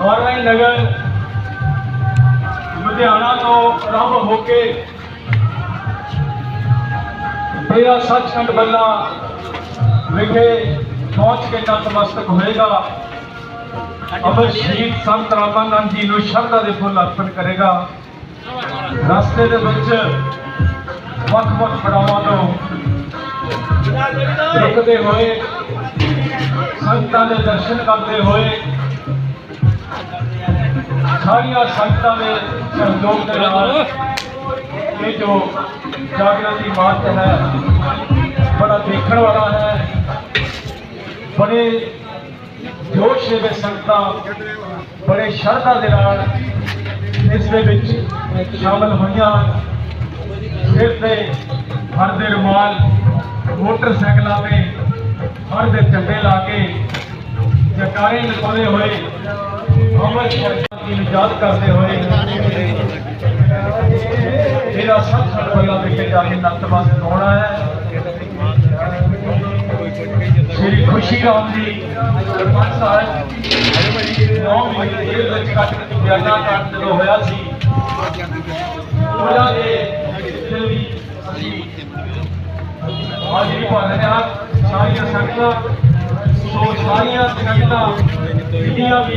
ਗੌਰਵੈਂ ਨਗਰ, ਲੁਧਿਆਣਾ ਤੋਂ ਆਰੰਭ ਹੋ ਕੇ ਮੇਰਾ ਸੱਚਖੰਡ ਬੱਲਾ ਵਿਖੇ ਪਹੁੰਚ ਕੇ ਨਤਮਸਤਕ ਹੋਏਗਾ। ਅਮਰ ਸ਼ਹੀਦ ਸੰਤ ਰਾਮਾਨੰਦ ਜੀ ਨੂੰ ਸ਼ਰਧਾ ਦੇ ਫੁੱਲ ਅਰਪਣ ਕਰੇਗਾ। ਰਸਤੇ ਦੇ ਵਿੱਚ ਵੱਖ-ਵੱਖ ਪੜਾਵਾਂ ਤੋਂ ਰੁਕਦੇ ਹੋਏ, ਸੰਤਾਂ ਦੇ ਦਰਸ਼ਨ ਕਰਦੇ ਹੋਏ ਸਾਰੀਆਂ ਸੰਗਤਾਂ ਦੇ ਸਹਿਯੋਗ ਦੇ ਨਾਲ ਇਹ ਜੋ ਜਾਗਰਤੀ ਮਾਰਚ ਹੈ ਬੜਾ ਦੇਖਣ ਵਾਲਾ ਹੈ ਬੜੇ ਜੋਸ਼ ਦੇ ਵਿੱਚ ਸੰਗਤਾਂ ਬੜੇ ਸ਼ਰਧਾ ਦੇ ਨਾਲ ਇਸ ਦੇ ਵਿੱਚ ਸ਼ਾਮਲ ਹੋਈਆਂ ਸਿਰ ਤੇ ਹਰ ਦੇ ਰੁਮਾਲ ਮੋਟਰਸਾਈਕਲਾਂ ਤੇ ਹਰ ਦੇ ਝੰਡੇ ਲਾ ਕੇ ਜਕਾਰੇ ਲਗਾਉਂਦੇ ਹੋਏ ਅਮਰ ਸ਼ਹੀਦਾਂ ਦੀ ਯਾਦ ਕਰਦੇ ਹੋਏ। ਮੇਰਾ ਸੱਚ ਸੱਚ ਬੱਲਾ ਵਿਖੇ ਜਾ ਕੇ ਨਤਮਸਤਕ ਹੋਣਾ ਹੈ। ਸ਼੍ਰੀ ਖੁਸ਼ੀ ਰਾਮ ਜੀ ਸਰਪੰਚ ਸਾਹਿਬ ਨੌ ਮਹੀਨੇ ਜੇਲ੍ਹ ਵਿੱਚ ਕੱਟ ਕੇ ਬਿਆਨਾ ਕੱਟ ਜਦੋਂ ਹੋਇਆ ਸੀ। ਉਹਨਾਂ ਦੇ ਜਿੱਥੇ ਵੀ ਹਾਜ਼ਰੀ ਭਰ ਰਹੇ ਸਾਰੀਆਂ ਸੰਗਤਾਂ, ਸੋ ਸਾਰੀਆਂ ਸੰਗਤਾਂ ਜਿਹੜੀਆਂ ਵੀ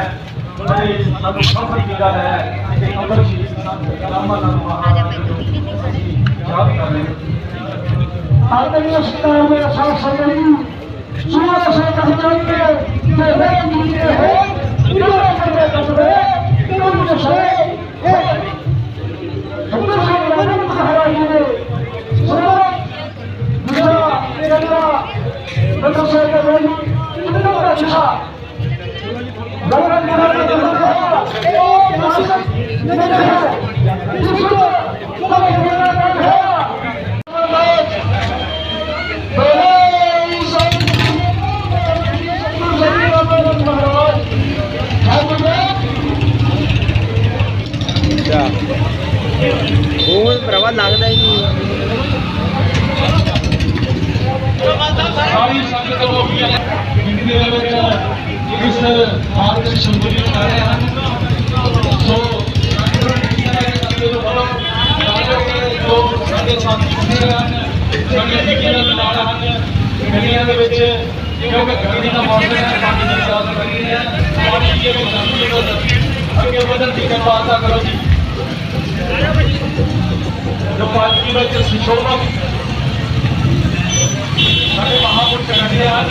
ਸਾਰੇ ਸਾਨੂੰ ਸਭ ਦੀ ਗੱਲ ਹੈ ਕਿ ਅਮਰ ਸ਼ੀਰ ਰਾਮਾ ਨਾਮ ਯਾਦ ਕਰ ਰਹੇ ਆਦਮੀ ਸਤਾਰ ਦੇ ਅਸਾਂ ਸੰਗਲੀ ਸੁਆ ਅਸਾਂ ਕਹਿੰਦੇ ਕਿ ਤੇ ਮੈਂ ਜੀ ਦੇ ਹੋ ਇਹਨਾਂ ਦੇ ਕਸਬੇ ਇਹਨਾਂ ਦੇ ਸੇ ਇਹ ਸੁੰਦਰ ਸਿੰਘ ਰਾਮ ਮਹਾਰਾਜ ਨੇ ਸੁਣਾ ਮੇਰਾ ਮੇਰਾ ਮਤਲਬ ਸੇ ਕਹਿੰਦੇ ਇਹਨਾਂ ਦਾ ਅੱਛਾ ਉਹ ਭਰਾਵਾ ਲੱਗਦਾ ਹੀ ਨਹੀਂ ਸਾਰੀ ਸੰਗਤ ਹੋ ਗਈ ਹੈ ਹਿੰਦੀ ਦੇ ਵਿੱਚ ਇਸ ਮਾਰਗ ਦੀ ਕਰ ਰਹੇ ਹਨ। ਸੋ ਲੋਕ ਸਾਡੇ ਸਾਥੀ ਹੁੰਦੇ ਹਨ। ਸਾਡੇ ਜਿਗਰ ਦੇ ਨਾਲ ਹਨ ਗੱਡੀਆਂ ਦੇ ਵਿੱਚ, ਕਿਉਂਕਿ ਗੱਡੀ ਦਾ ਮੌਸਮ ਹੈ, ਪਾਣੀ ਦੀ ਇਜਾਜ਼ਤ ਕਰੀ ਹੈ। ਪਾਣੀ ਦੀ ਵਿੱਚ ਨਦੀ ਨੂੰ ਅੱਗੇ ਵਧਣ ਦੀ ਕਿਰਪਾਲਤਾ ਕਰੋ ਜੀ। ਜੋ ਪਾਲਕੀ ਵਿੱਚ ਸੁਸ਼ੋਭਤ ਸਾਡੇ ਮਹਾਪੁਰਖ ਰਹਿੰਦੇ ਹਨ